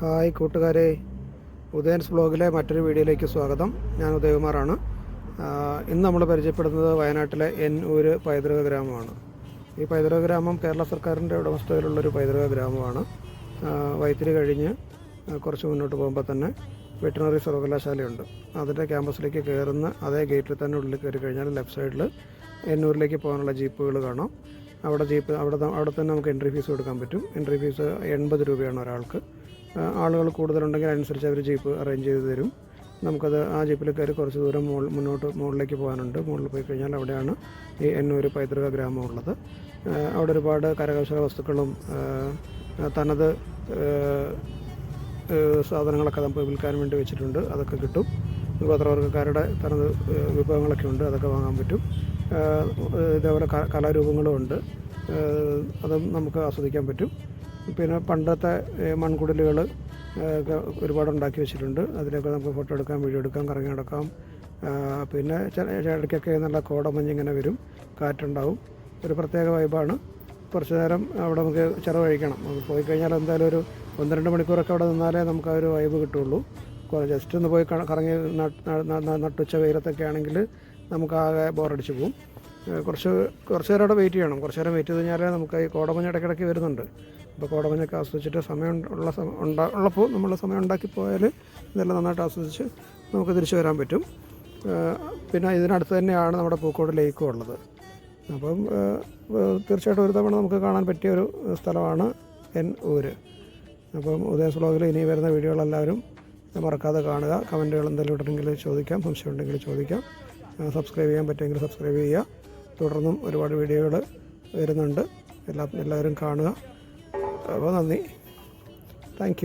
Hi കൂട്ടുകാരെ. ഉദയൻസ് ബ്ലോഗിലെ മറ്റൊരു വീഡിയോയിലേക്ക് സ്വാഗതം. ഞാൻ ഉദയകുമാറാണ്. ഇന്ന് നമ്മൾ പരിചയപ്പെടുന്നത് വയനാട്ടിലെ എൻ എന്നൂര് പൈതൃക ഗ്രാമമാണ്. ഈ പൈതൃക ഗ്രാമം കേരള സർക്കാരിന്റെ ഉടമസ്ഥതയിലുള്ളൊരു പൈതൃക ഗ്രാമമാണ്. വൈത്തിരി കഴിഞ്ഞ് കുറച്ച് മുന്നോട്ട് പോകുമ്പോൾ തന്നെ വെറ്റിനറി സർവകലാശാലയുണ്ട്. അതിന്റെ ക്യാമ്പസിലേക്ക് കയറുന്ന അതേ ഗേറ്റിൽ തന്നെ ഉള്ളിൽ കയറി കഴിഞ്ഞാൽ ലെഫ്റ്റ് സൈഡിൽ എന്നൂരിലേക്ക് പോകാനുള്ള ജീപ്പുകൾ കാണാം. അവിടെ ജീപ്പ് അവിടെ അവിടെ തന്നെ നമുക്ക് എൻട്രി ഫീസ് കൊടുക്കാൻ പറ്റും. എൻട്രി ഫീസ് എൺപത് രൂപയാണ് ഒരാൾക്ക്. ആളുകൾ കൂടുതലുണ്ടെങ്കിൽ അനുസരിച്ച് അവർ ജീപ്പ് അറേഞ്ച് ചെയ്ത് തരും. നമുക്കത് ആ ജീപ്പിൽ കയറി കുറച്ച് ദൂരം മുകൾ മുന്നോട്ട് മുകളിലേക്ക് പോകാനുണ്ട്. മുകളിൽ പോയി കഴിഞ്ഞാൽ അവിടെയാണ് ഈ എന്നൂര് പൈതൃക ഗ്രാമം ഉള്ളത്. അവിടെ ഒരുപാട് കരകൗശല വസ്തുക്കളും തനത് സാധനങ്ങളൊക്കെ നമുക്ക് വിൽക്കാൻ വേണ്ടി വെച്ചിട്ടുണ്ട്. അതൊക്കെ കിട്ടും. ഗോത്രവർഗക്കാരുടെ തനത് വിഭവങ്ങളൊക്കെ ഉണ്ട്. അതൊക്കെ വാങ്ങാൻ പറ്റും. ഇതേപോലെ കലാരൂപങ്ങളും ഉണ്ട്. അതും നമുക്ക് ആസ്വദിക്കാൻ പറ്റും. പിന്നെ പണ്ടത്തെ മൺകുടലുകൾ ഒരുപാട് ഉണ്ടാക്കി വെച്ചിട്ടുണ്ട്. അതിലൊക്കെ നമുക്ക് ഫോട്ടോ എടുക്കാം വീഡിയോ എടുക്കാം കറങ്ങി നടക്കാം. പിന്നെ ഇടയ്ക്കൊക്കെ നല്ല കോടമഞ്ഞ് ഇങ്ങനെ വരും. കാറ്റുണ്ടാവും. ഒരു പ്രത്യേക വൈബാണ്. കുറച്ച് നേരം അവിടെ നമുക്ക് ചിലവഴിക്കണം. പോയി കഴിഞ്ഞാൽ എന്തായാലും ഒരു ഒന്ന് രണ്ട് മണിക്കൂറൊക്കെ അവിടെ നിന്നാലേ നമുക്ക് ആ ഒരു വൈബ് കിട്ടുള്ളൂ. ജസ്റ്റ് ഒന്ന് പോയി കറങ്ങി നട്ടുച്ച വെയിലത്തൊക്കെ ആണെങ്കിൽ നമുക്ക് ആകെ ബോറടിച്ച് പോകും കുറച്ച് കുറച്ച് നേരം അവിടെ വെയിറ്റ് ചെയ്യണം. കുറച്ച് നേരം വെയിറ്റ് ചെയ്ത് കഴിഞ്ഞാൽ നമുക്ക് ഈ കോടമഞ്ഞ് ഇടയ്ക്കിടയ്ക്ക് വരുന്നുണ്ട്. അപ്പോൾ കോടമഞ്ഞൊക്കെ ആസ്വദിച്ചിട്ട് സമയം ഉള്ള ഉള്ളപ്പോൾ നമ്മൾ സമയം ഉണ്ടാക്കി പോയാൽ ഇതെല്ലാം നന്നായിട്ട് ആസ്വദിച്ച് നമുക്ക് തിരിച്ചു വരാൻ പറ്റും. പിന്നെ ഇതിനടുത്ത് തന്നെയാണ് നമ്മുടെ പൂക്കോട് ലേക്കും ഉള്ളത്. അപ്പം തീർച്ചയായിട്ടും ഒരു തവണ നമുക്ക് കാണാൻ പറ്റിയ ഒരു സ്ഥലമാണ് എൻ ഊര്. അപ്പം ഉദയസ് ബ്ലോഗിൽ ഇനി വരുന്ന വീഡിയോകളെല്ലാവരും മറക്കാതെ കാണുക. കമന്റുകൾ എന്തെങ്കിലും ഉണ്ടെങ്കിൽ ചോദിക്കാം. സംശയം ഉണ്ടെങ്കിൽ ചോദിക്കാം. സബ്സ്ക്രൈബ് ചെയ്യാൻ പറ്റുമെങ്കിൽ സബ്സ്ക്രൈബ് ചെയ്യുക. തുടർന്നും ഒരുപാട് വീഡിയോകൾ വരുന്നുണ്ട്. എല്ലാ എല്ലാവരും കാണുക. അപ്പോൾ നന്ദി. താങ്ക്